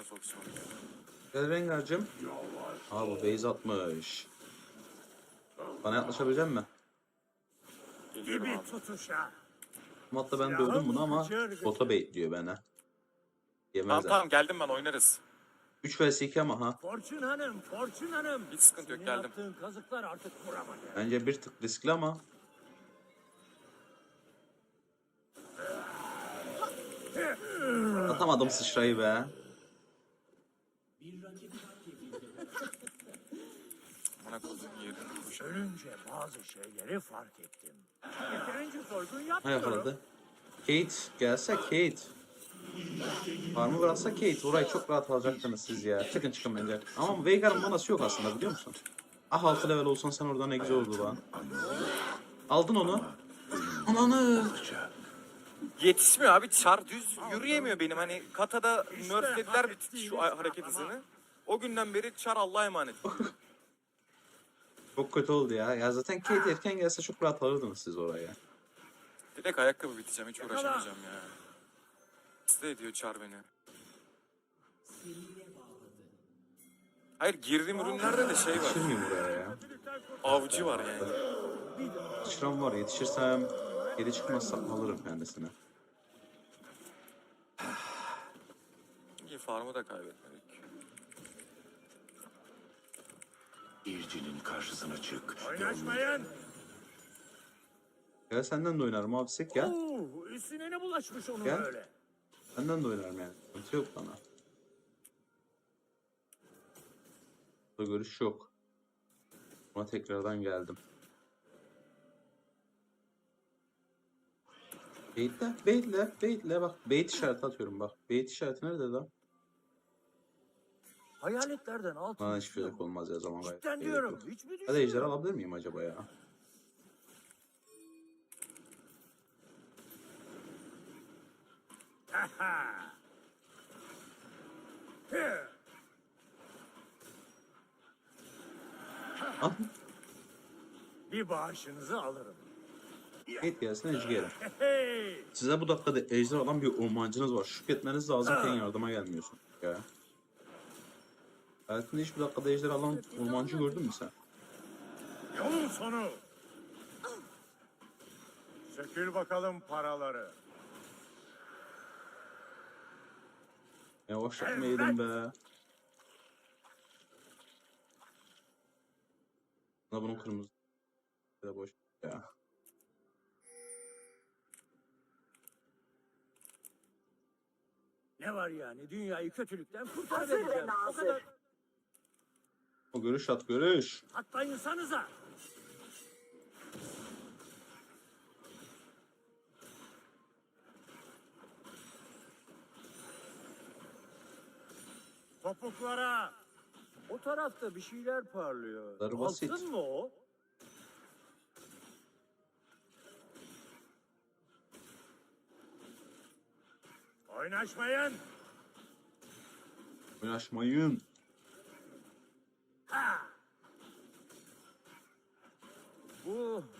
götüne soksun. Gel Rengar'cım. Aa bu base atmış. Bana yaklaşabilecek mi? Gibi tutuşa. Hatta ben dövdüm bunu ama bota baitliyor beni. Tamam Yemezler. tamam geldim ben oynarız. 3 vs 2 ama ha. Fortune Hanım, Fortune Hanım. Hiç sıkıntı yok, Senin geldim. attığın kazıklar artık vuramadı. Bence bir tık riskli ama. Atamadım sıçrayı be. Kodum yerim. Ölünce bazı şeyleri fark ettim. Yeterince soygun Ha yapmıyorum. yakaladı. Kate gelse Kate. Farmı bıraksa Kate. Orayı çok rahat alacaktınız siz ya. Çıkın çıkın bence. Ama Veigar'ın manası yok aslında biliyor musun? Ah 6 level olsan sen orada ne güzel oldu lan. Aldın onu. Ananı. Yetişmiyor abi. Çar düz yürüyemiyor benim. Hani katada nerflediler bir şu hareket hızını. O günden beri Çar Allah'a emanet. Çok kötü oldu ya. Ya zaten Kate erken gelse çok rahat alırdınız siz oraya. Direkt ayakkabı biteceğim. Hiç uğraşamayacağım ya. Hasta ediyor Çar beni. Hayır girdiğim ürünlerde de şey var. Yetişirmeyeyim buraya ya. Avcı var yani. Sıçram var yetişirsem geri çıkmazsam alırım kendisine. İyi farmı da kaybetmedik. İrcinin karşısına çık. Oynaşmayın. Gel senden de oynarım abi sek gel. Oo, üstüne ne bulaşmış onun Gel. öyle? Senden de oynarım yani. Sıkıntı yok bana. Burada görüş yok. Ama tekrardan geldim. Baitle, baitle, baitle bak. Bait işareti atıyorum bak. Bait işareti nerede lan? Hayaletlerden altın Bana hiçbir şey olmaz ya zaman gayet. Cidden diyorum. yok. Hiç mi Hadi ejder düşüyor? alabilir miyim acaba ya? Aha. Al. Bir bağışınızı alırım. Ejder yerim. Hey. Size bu dakikada ejder alan bir ormancınız var. Şükretmeniz lazımken yardıma gelmiyorsun. Ya. Hayatında hiçbir dakikada ejder alan ormancı gördün mü sen? Yolun sonu. Sökül bakalım paraları. Yavaşlatmayalım be. Buna bunun kırmızı. Bir de boş. Ya. Ne var yani? Dünyayı kötülükten Hazır kurtarabileceğim. ve O kadar. O görüş at görüş. Hatta insanıza. Topuklara. O tarafta bir şeyler parlıyor. Bunlar basit. Altın mı o? Oynaşmayın. Oynaşmayın. Ha!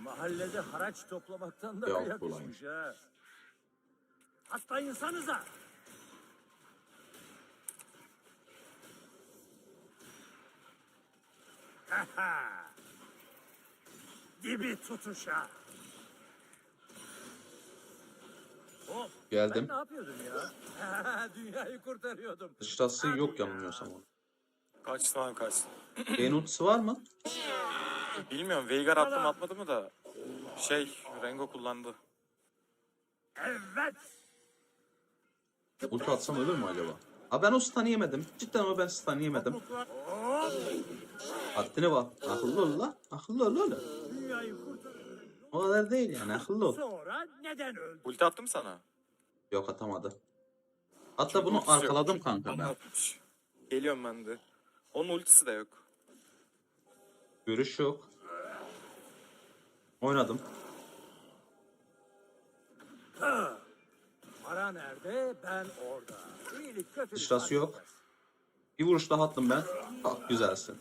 Mahallede haraç toplamaktan da Yok yakışmış ha. Hatta insanıza. Haha. Dibi tutuşa. Hop, Geldim. Ben ne yapıyordum ya? Dünyayı kurtarıyordum. Sıçrası yok yanılmıyorsam onun. Kaç tamam kaç. Beyin ultisi var mı? Bilmiyorum Veigar attı mı atmadı mı da. Şey Rengo kullandı. Evet. Ulti atsam ölür mü acaba? Ha ben o stun'ı yemedim. Cidden ama ben stun'ı yemedim. Haddine bak. Akıllı ol la. Akıllı ol oğlum. O kadar değil yani akıllı ol. Sonra neden öldü? Ulti attım sana. Yok atamadı. Hatta bunu Ultisi yok. arkaladım kanka ben. Anlatmış. Geliyorum ben de. Onun ultisi de yok. Görüş yok. Oynadım. Para nerede? Ben orada. İyilik kötülük. Yok. Bir vuruş daha attım ben. Çok güzelsin.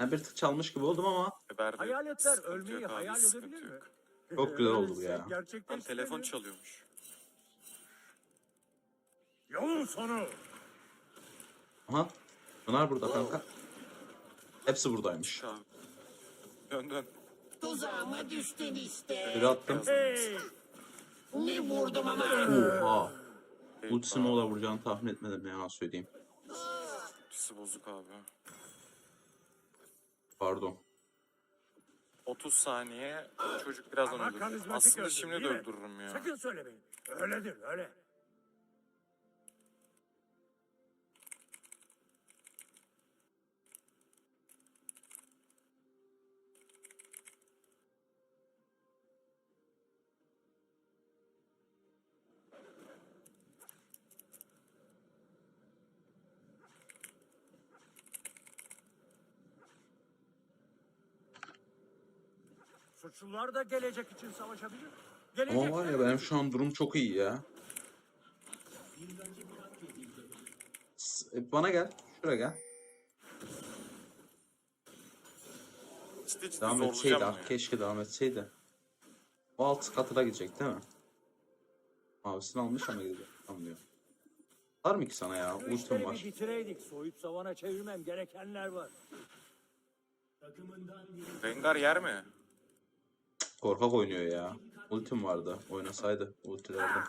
Yani bir tık çalmış gibi oldum ama Geberdi. Hayaletler Sıkıntı ölmeyi yok abi, hayal sıkıntı edebilir mi? yok. Çok güzel oldu bu ya. Gerçekten Lan telefon çalıyormuş. Yolun sonu. Aha. Pınar burada kanka. Hepsi buradaymış. Şu an. Dön dön. Tuzağıma düştün işte. Bir attım. Hey! Ne vurdum ama. Oha. Ultisini ola vuracağını tahmin etmedim ne yalan söyleyeyim. Ultisi bozuk abi. Pardon. 30 saniye çocuk birazdan Ama öldü. karizmatik Aslında şimdi de öldürürüm ya. Sakın söylemeyin. Öyledir öyle. Suçlular da gelecek için savaşabilir. Gelecek. Ama var ya benim şu an durum çok iyi ya. S- e, Bana gel. Şuraya gel. Ciddi ciddi Devam zorlayacağım etseydi. bunu ah, ya. Keşke devam etseydi. O alt katıda gidecek değil mi? Mavisini almış ama gidecek. Diyor. Var mı ki sana ya? Şu Ultim işleri var. bitireydik. Soyup savana çevirmem gerekenler var. Rengar yer mi? Korkak oynuyor ya. Ultim vardı. Oynasaydı ultilerden.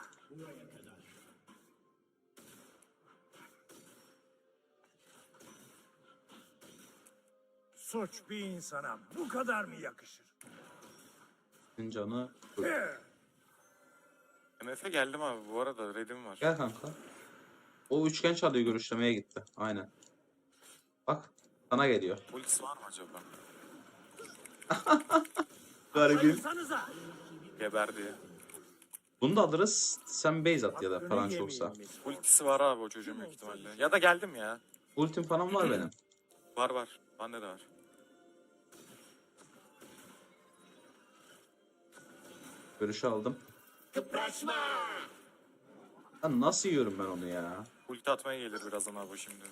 Suç bir insana bu kadar mı yakışır? Senin canı... He! MF'e geldim abi bu arada redim var. Gel kanka. O üçgen çalıyor görüşlemeye gitti. Aynen. Bak. Sana geliyor. Ultisi var mı acaba? Garibim. Geberdi. Bunu da alırız. Sen base at ya da falan çoksa. Ultisi var abi o çocuğun büyük ihtimalle. Ya da geldim ya. Ultim falan var benim. Var var. Bende de var. Görüşü aldım. Kıpraşma. Lan nasıl yiyorum ben onu ya? Ulti atmaya gelir birazdan abi şimdi.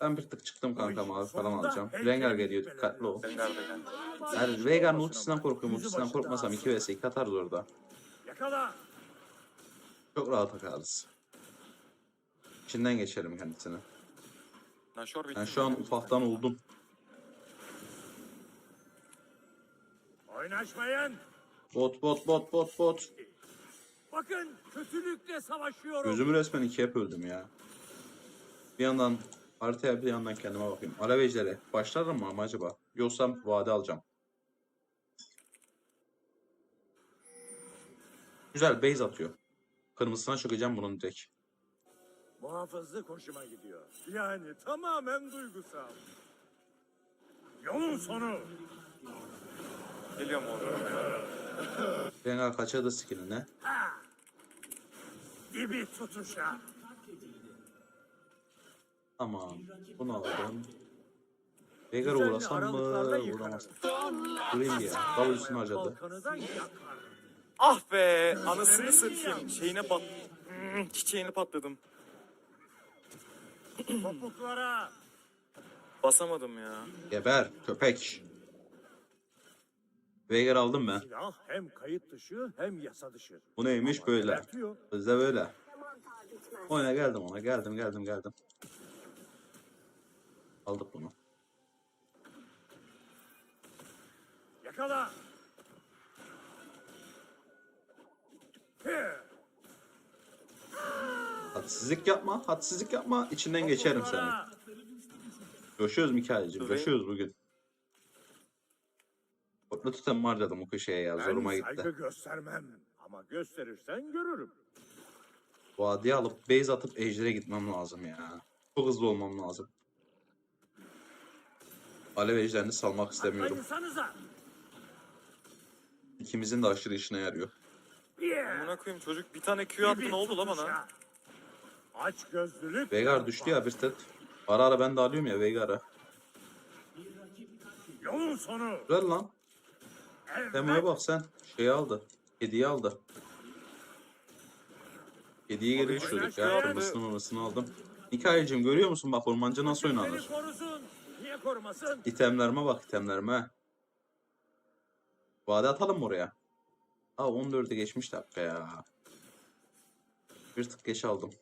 Ben bir tık çıktım kanka mavi falan alacağım. Rengar geliyor dikkatli ol. Yani Veigar'ın ultisinden korkuyorum. Ultisinden korkmasam başı 2 vs 2 atarız orada. Yakala. Çok rahat akarız. İçinden geçerim kendisini. Nashor bitti. Ben şu an ufaktan oldum. Oynaşmayın. Bot bot bot bot bot. Bakın kötülükle savaşıyorum. Gözümü resmen ikiye böldüm ya. Bir yandan haritaya bir yandan kendime bakayım. Alev ejderi. Başlarım mı ama acaba? Yoksa vade alacağım. Güzel base atıyor. Kırmızısına çökeceğim bunun direkt. Muhafızlık hoşuma gidiyor. Yani tamamen duygusal. Yolun sonu. Geliyorum orada ya. Rengar kaçırdı skillini. Dibi tutuşa. Tamam. Bunu aldım. Veigar'a Düzenli uğrasam mı? aralıklarla yıkarım. Uğramaz. Durayım ya. W'sunu harcadı. Balkanıdan yakar. Ah be anasını satayım. Şeyine pat... Hmm, Çiçeğini patladım. Topuklara. Basamadım ya. Geber köpek. Veigar aldım ben. Silah hem kayıt dışı hem yasa dışı. Bu neymiş böyle? gebertiyor. Bizde böyle. Oyna geldim ona. Geldim geldim geldim. Aldık bunu. Yakala. Hadsizlik yapma. Hadsizlik yapma. İçinden geçerim seni. Coşuyoruz Mikail'cim. Coşuyoruz bugün. Kotlu tutan harcadım o köşeye ya. Zoruma Ben saygı gitti. göstermem. Ama gösterirsen görürüm. Vadiye alıp base atıp ejder'e gitmem lazım ya. Çok hızlı olmam lazım. Alev ejderini salmak istemiyorum. İkimizin de aşırı işine yarıyor. Amına koyayım çocuk bir tane Q attı ne oldu la bana? Aç gözlülük. Veigar düştü ya bir tet. Ara ara ben de alıyorum ya Veigar'ı. Yolun sonu. Güzel lan. Evet. Demoya bak sen. Şeyi aldı. Hediye aldı. Hediye geri düşürdük ya. Kırmızısını mırmızısını aldım. Hikayecim görüyor musun bak ormancı nasıl Seni oynanır? Niye korumasın? İtemlerime bak itemlerime. Vade atalım mı oraya? Aa 14'e geçmiş dakika ya. Bir tık geç aldım.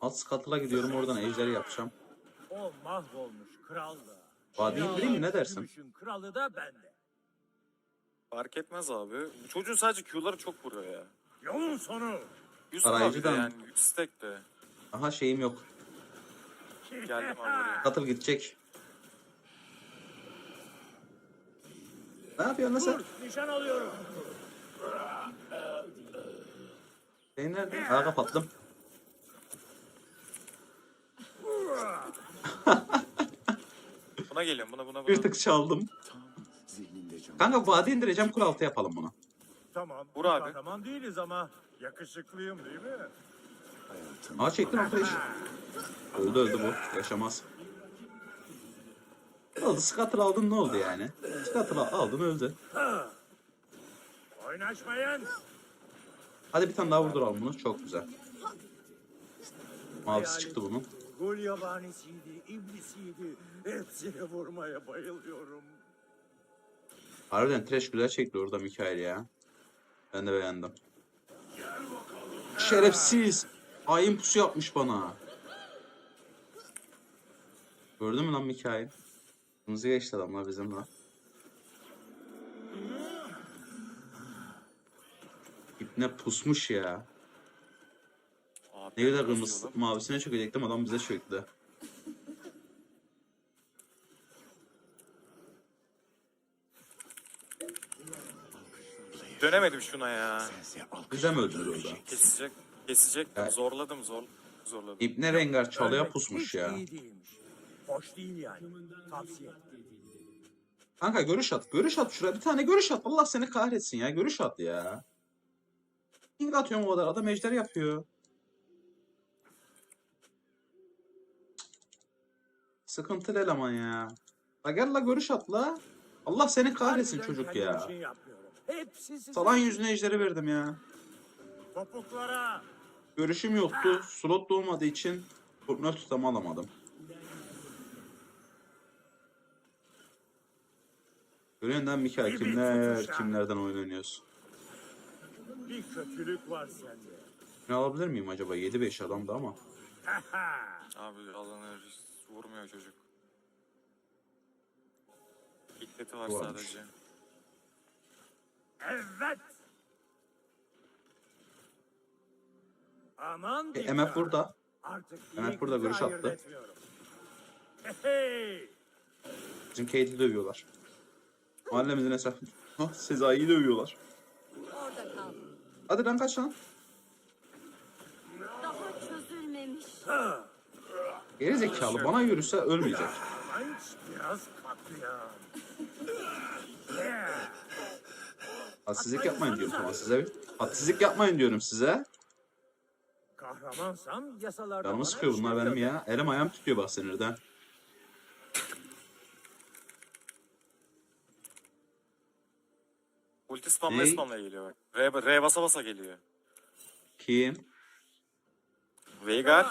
Alt skatıla gidiyorum oradan ejderi yapacağım. O mahvolmuş kral da. Vadiye indireyim mi ne dersin? Kralı da bende. Fark etmez abi. Bu çocuğun sadece Q'ları çok vuruyor ya. Yolun sonu. Yusuf abi de Arayıcıdan- yani stack de. Aha şeyim yok. Geldim abi oraya. Katıl gidecek. Ne yapıyorsun lan sen? Nişan alıyorum. Şey nerede? Aa kapattım. Buna geliyorum buna buna buna. Bir tık çaldım. Kanka vadi indireceğim kul altı yapalım bunu. Tamam. Vur abi. Kahraman değiliz ama yakışıklıyım değil mi? Hayatın Aa çektim arkadaş. Öldü öldü bu. Yaşamaz. Ne oldu? Scuttle aldın ne oldu yani? Scuttle aldın öldü. Oynaşmayın. Hadi bir tane daha vurduralım bunu. Çok güzel. Mavisi çıktı bunun. Gul yabanisiydi, iblisiydi. Hepsini vurmaya bayılıyorum. Harbiden trash güzel çekti orada Mikael ya. Ben de beğendim. Şerefsiz. Hain pusu yapmış bana. Gördün mü lan Mikael? Kırmızı geçti adamlar bizim lan. İpne pusmuş ya. Abi, Ne kadar kırmızı mavisine çökecektim adam bize çöktü. Dönemedim şuna ya. Bize mi öldürdü orada? Kesecek. Kesecektim. Evet. Zorladım zor. Zorladım. İpne Rengar çalıya Ölmek pusmuş hiç ya. iyi değilmiş. Hoş değil yani. Tavsiye. Kanka görüş at. Görüş at şuraya. Bir tane görüş at. Allah seni kahretsin ya. Görüş at ya. Ping atıyorum o kadar. Adam ejder yapıyor. Sıkıntılı eleman ya. La gel la görüş at la. Allah seni kahretsin Harbiden çocuk ya. Şey yapmıyorum. Hepsi size. Salan yüzüne ejderi verdim ya. Topuklara. Görüşüm yoktu. Slot da olmadığı için Fortnite tutamı alamadım. Görüyorsun lan Mikael kimler kimlerden oynanıyoruz. Bir kötülük var sende. Ne alabilir miyim acaba? 7-5 adamdı ama. Abi alanı vurmuyor çocuk. İddeti var Varmış. sadece. evet. Aman E. MF burada. Artık iyi burada görüş attı. Hey. Bizim Kate'i dövüyorlar. Mahallemizin etrafında. Hah Sezai'yi dövüyorlar. Orada kal. Hadi lan kaç lan. Daha çözülmemiş. Ha. Geri zekalı bana yürüse ölmeyecek. Biraz katliam. Hadsizlik yapmayın diyorum sana size. Hadsizlik yapmayın diyorum size. Kahramansam yasalarda Canımı sıkıyor bunlar benim ya. Elim ayağım tutuyor bak sinirden. Ulti spamla Ney? spamla geliyor bak. R, R basa basa geliyor. Kim? Veigar.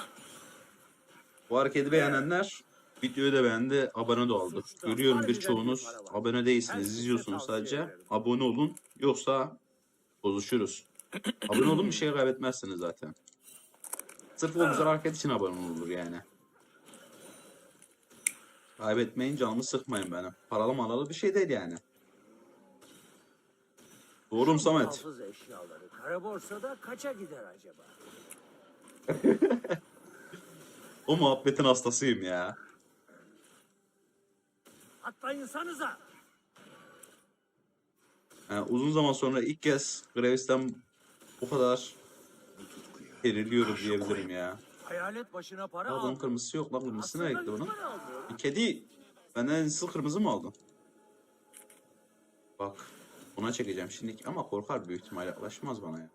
Bu hareketi beğenenler videoyu da beğendi, abone de oldu. Görüyorum birçoğunuz abone değilsiniz, izliyorsunuz sadece. Abone olun, yoksa bozuşuruz. abone olun bir şey kaybetmezsiniz zaten. Sırf o güzel hareket için abone olunur yani. Kaybetmeyin, canımı sıkmayın benim. Paralı malalı bir şey değil yani. Doğru mu Samet? Eşyaları kara borsada kaça gider acaba? O muhabbetin hastasıyım ya. Atlayınsanıza. Yani uzun zaman sonra ilk kez Gravis'ten bu kadar eriliyorum diyebilirim ya. Hayalet başına para bunun aldı. kırmızısı yok lan kırmızısı nereye gitti bunun? Bir kedi benden sil kırmızı mı aldın? Bak buna çekeceğim şimdi ama korkar büyük ihtimal yaklaşmaz bana ya.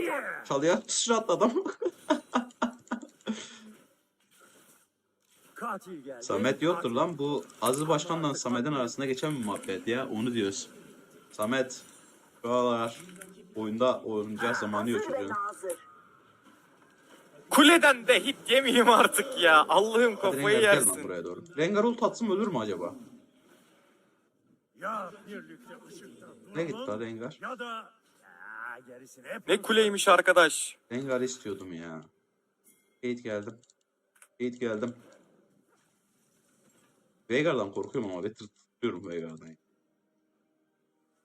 Yeah. çalıya sıçrattı adam. Katil geldi. Samet yoktur lan bu Aziz Başkan'la Samet'in arasında geçen bir muhabbet ya onu diyoruz. Samet buralar oyunda oynayacak zamanı yok çocuğun. Kuleden de hit yemeyeyim artık ya. Allah'ım Hadi kafayı Rengar gel lan yersin. buraya doğru. Rengar ult atsın ölür mü acaba? Ya birlikte ışıkta Ne gitti duralım lan Rengar? Ya da... Ya Ha, gerisini hep Ne kuleymiş arkadaş. Rengar istiyordum ya. Kate geldim. Kate geldim. Veigar'dan korkuyorum ama bir tırsıyorum Veigar'dan.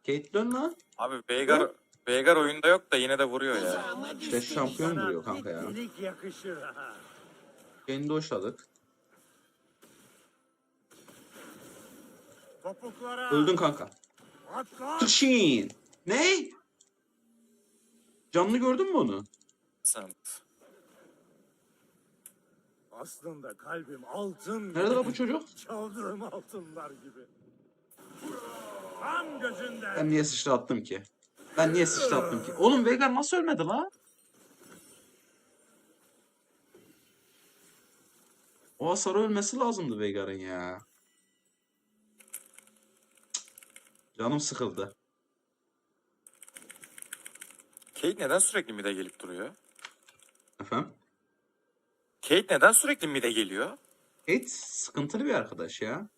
Kate dön lan. Abi Veigar, Veigar oyunda yok da yine de vuruyor ya. Düştün şampiyon vuruyor kanka ya. Kendi hoşladık. Topuklara. Öldün kanka. Tırşin. Ne? Canlı gördün mü onu? Sen. Aslında kalbim altın. Nerede lan bu çocuk? Çaldığım altınlar gibi. Tam gözünden. Ben niye sıçrattım ki? Ben niye sıçrattım ki? Oğlum Veigar nasıl ölmedi la? O hasar ölmesi lazımdı Veigar'ın ya. Canım sıkıldı. Kate neden sürekli mid'e gelip duruyor? Efendim? Kate neden sürekli mid'e geliyor? Kate sıkıntılı bir arkadaş ya.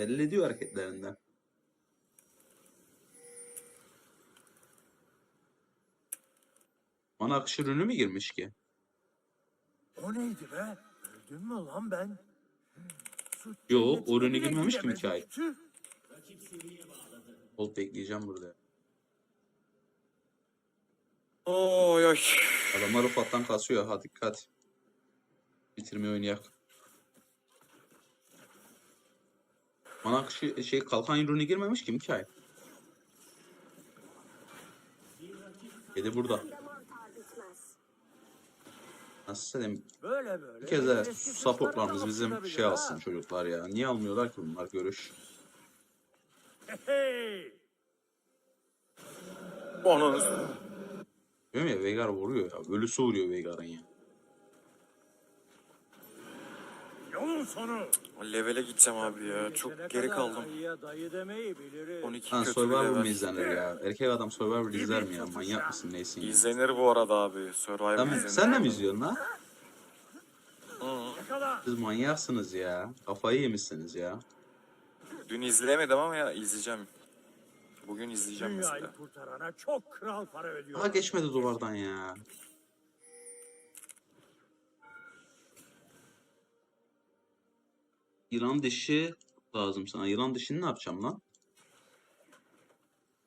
Belli ediyor hareketlerinden. Bana akışı ürünü mü girmiş ki? O neydi be? Öldüm mü lan ben? Su Yo, cennetine o ürünü girmemiş ki hikaye. Ol bekleyeceğim burada. Oy oy. Adamlar ufaktan kasıyor. Ha dikkat. Bitirmeyi oynayak. Bana akışı şey kalkan ürünü girmemiş ki hikaye. Kedi burada. Nasıl söyleyeyim? Böyle böyle. Bir kez de supportlarımız bizim şey alsın çocuklar ya. Niye almıyorlar ki bunlar görüş? Onun Diyorum ya Veigar vuruyor ya. Ölüsü vuruyor Veigar'ın ya. Yolun sonu. levele gideceğim abi ya. Çok geri kaldım. Ayıya dayı demeyi biliriz. 12 Lan kötü bir Survivor mu level. izlenir ya? Erkek adam Survivor izler mi ya? Manyak mısın neysin ya? İzlenir bu arada abi. Survivor Sen, izlenir. sen de mi izliyorsun lan? Yakala. Siz manyaksınız ya. Kafayı yemişsiniz ya. Dün izleyemedim ama ya izleyeceğim. Bugün izleyeceğim Dünyayı mesela. kurtarana çok kral para ödüyor. Daha geçmedi duvardan ya. Yılan dişi lazım sana. Yılan dişini ne yapacağım lan?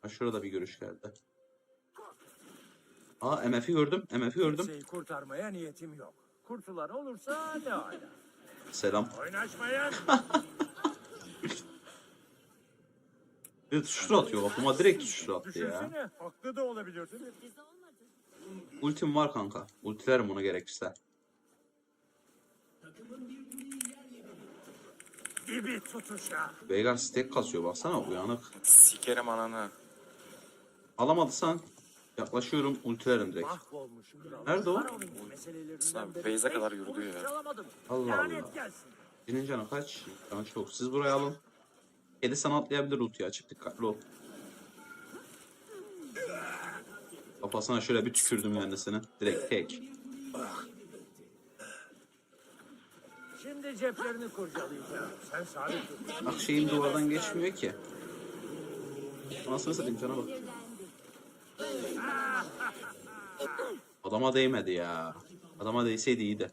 Ha şurada bir görüş geldi. Aa MF'i gördüm. MF'i gördüm. Kimseyi kurtarmaya niyetim yok. Kurtulan olursa ne ala. Selam. Oynaşmayın. Bir tuşlu atıyor. Kafama direkt tuşlu attı ya. Düşünsene. Haklı da olabilirsin. Ultim var kanka. Ultilerim onu gerekirse. Dibi tutuşa. Veigar stack kasıyor baksana uyanık. Sikerim ananı. Alamadıysan yaklaşıyorum ultilerim direkt. Mahvolmuşum. Nerede o? Faraon'un meselelerinden Abi, beri Beyze beş kadar yürüdü ya. çalamadım. Allah Lanet Allah. gelsin. Senin canı kaç? Canı çok. Siz buraya alın. Kedi sana atlayabilir ultiye açık dikkatli ol. Kafasına şöyle bir tükürdüm kendisini. Direkt tek. Şimdi ceplerini kurcalayacağım. Sen sabit dur. Bak şeyim duvardan geçmiyor ki. Anasını satayım cana bak. Adama değmedi ya. Adama değseydi iyiydi.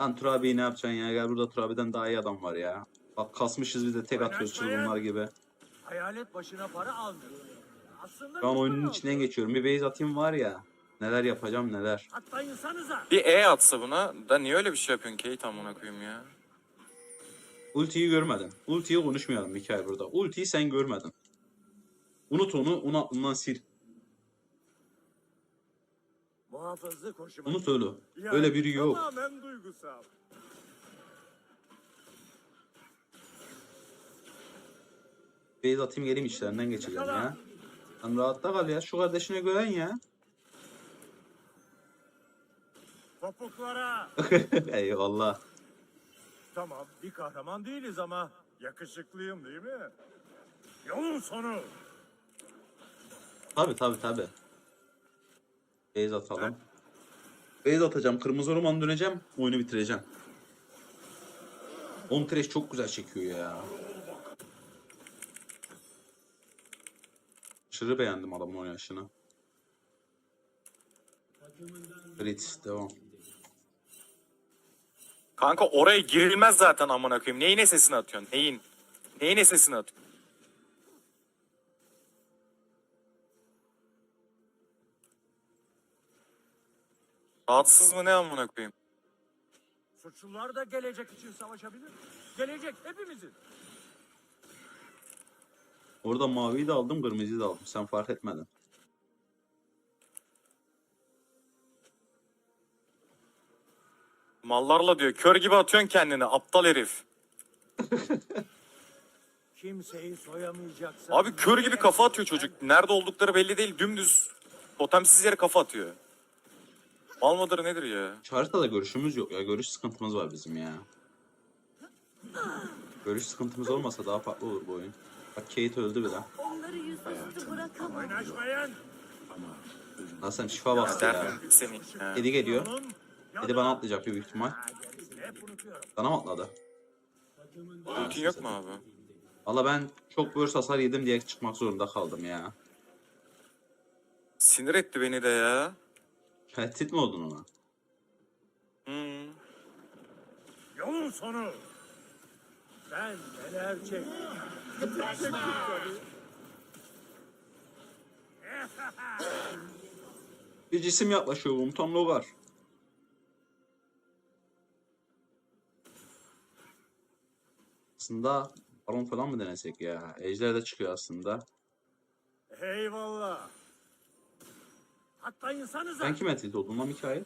Lan Turabi'yi ne yapacaksın ya? Gel burada Turabi'den daha iyi adam var ya. Bak kasmışız biz de tek atıyoruz çılgınlar gibi. Hayalet başına para almıyor. Aslında bir oyunun içinden geçiyorum. Bir base atayım var ya. Neler yapacağım neler. Bir E atsa buna. Da niye öyle bir şey yapıyorsun Kate amına koyayım ya? Ultiyi görmedin. Ultiyi konuşmayalım hikaye burada. Ultiyi sen görmedin. Unut onu, onu aklından sil. Unut öyle. Yani Öyle biri yok. Tamamen duygusal. Base atayım geleyim işlerinden geçeceğim ya. Lan rahatta kal ya. Şu kardeşine gören ya. Topuklara. Eyvallah. Tamam bir kahraman değiliz ama yakışıklıyım değil mi? Yolun sonu. Tabi tabi tabi. Base atalım. Base atacağım. Kırmızı roman döneceğim. Oyunu bitireceğim. On trash çok güzel çekiyor ya. Aşırı beğendim adamın oynayışını. Grit devam. Kanka oraya girilmez zaten amına koyayım. Neyin sesini atıyorsun? Neyin? Neyin sesini atıyorsun? Rahatsız mı ne amına koyayım? Suçlular da gelecek için savaşabilir. Gelecek hepimizin. Orada maviyi de aldım, kırmızıyı da aldım. Sen fark etmedin. Mallarla diyor. Kör gibi atıyorsun kendini. Aptal herif. Kimseyi soyamayacaksın. Abi kör gibi kafa atıyor çocuk. Nerede oldukları belli değil. Dümdüz. Totemsiz yere kafa atıyor. Mal mıdır nedir ya? Şu haritada görüşümüz yok ya. Görüş sıkıntımız var bizim ya. Görüş sıkıntımız olmasa daha farklı olur bu oyun. Bak Kate öldü bile. Onları yüzüstü bırakamam. Oynaşmayın. Aslan şifa bastı ya. Seni. He. Edi geliyor. Edi da- bana atlayacak büyük ihtimal. Bana mı atladı? Ultin yok mu abi? Valla ben çok burst hasar yedim diye çıkmak zorunda kaldım ya. Sinir etti beni de ya. Tehdit mi oldun ona? Hmm. Yolun sonu. Ben neler çektim. Bir cisim yaklaşıyor komutan Logar. Aslında baron falan mı denesek ya? Ejder de çıkıyor aslında. Eyvallah. Hatta insanıza. Ben kime tilt oldum lan Mikail?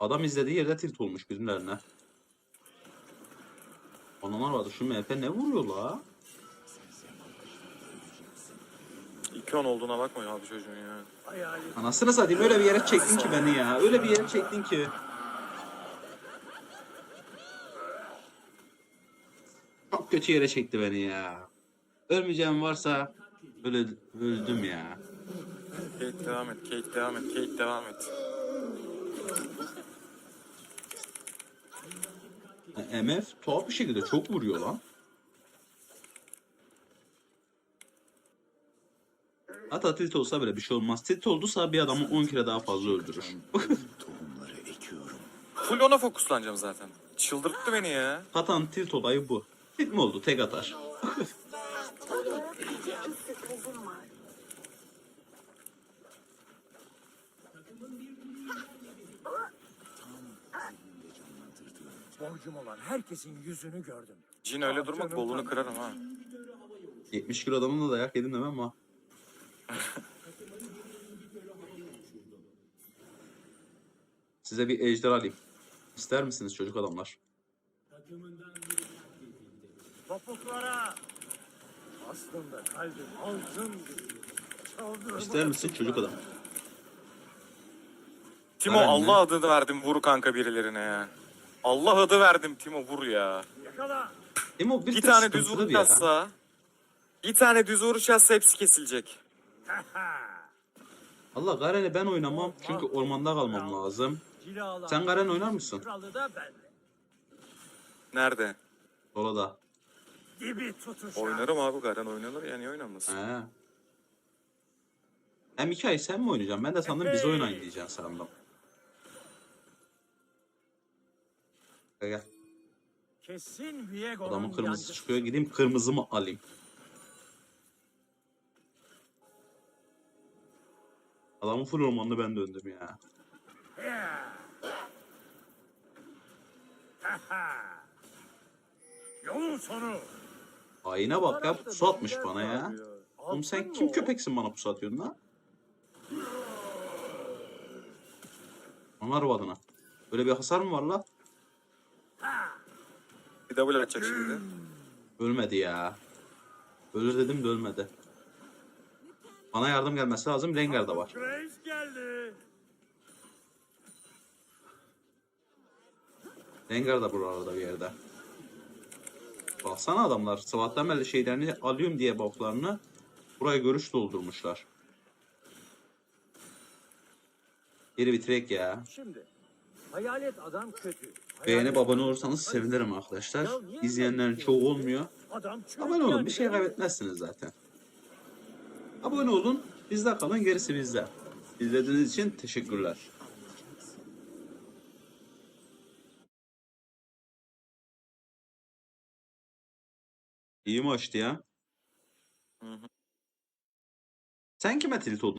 Adam izlediği yerde tilt olmuş gözümlerine. Onlar vardı şu MHP ne vuruyor la? 2-10 olduğuna bakma ya abi çocuğun ya. Hayalet. Anasını satayım öyle bir yere çektin ki beni ya. Öyle bir yere çektin ki. Çok kötü yere çekti beni ya. Ölmeyeceğim varsa öyle öldüm ya. Kate devam et, Kate devam et, Kate devam et. E, MF tuhaf bir şekilde çok vuruyor lan. Hatta tilt olsa bile bir şey olmaz. Tilt olduysa bir adamı 10 kere daha fazla öldürür. Tohumları ekiyorum. Full ona fokuslanacağım zaten. Çıldırttı beni ya. Hatan tilt olayı bu. Tilt mi oldu? Tek atar. Borcum olan herkesin yüzünü gördüm. Cin öyle durma kolunu kırarım ha. 70 kilo adamın da dayak yedim demem ama. Size bir ejder alayım. İster misiniz çocuk adamlar? Topuklara. Aslında kalbim altın gibi. Çaldırma. İster misin çocuk adam? Timo Aren Allah adını verdim vur kanka birilerine ya. Allah adı verdim Timo vur ya. Yakala. Emo bir, Bir tane düz vuruş bir ya. yazsa. Bir tane düz vuruş yazsa hepsi kesilecek. Allah Garen'i ben oynamam çünkü ormanda kalmam lazım. Sen Garen oynar mısın? Nerede? Solada. Dibi tutuşan. Oynarım abi Garen oynanır yani oynanmasın. He. Hem iki ay sen mi oynayacaksın? Ben de sandım biz oynayın diyeceksin sandım. Gel gel. Kesin Viego'nun Adamın kırmızısı yancısı. çıkıyor. Gideyim kırmızımı alayım. Adamın full ormanını ben döndüm ya. Yolun sonu. Ayine bak ya pusu atmış bana ya. Oğlum sen kim köpeksin bana pusu atıyorsun lan? Onlar adına. Böyle bir hasar mı var la? Bir double atacak şimdi. Ölmedi ya. Ölür dedim de ölmedi. Bana yardım gelmesi lazım. Rengar da var. Graves geldi. Rengar da buralarda bir yerde. Baksana adamlar. Sabahtan beri şeylerini alıyorum diye boklarını buraya görüş doldurmuşlar. Geri bitirek ya. Şimdi. Hayalet adam kötü. Beğenip abone olursanız sevinirim arkadaşlar. İzleyenlerin çoğu olmuyor. Abone olun bir şey kaybetmezsiniz zaten. Abone olun, bizde kalın, gerisi bizde. İzlediğiniz için teşekkürler. İyi maçtı ya. Sen kime tilt oldun?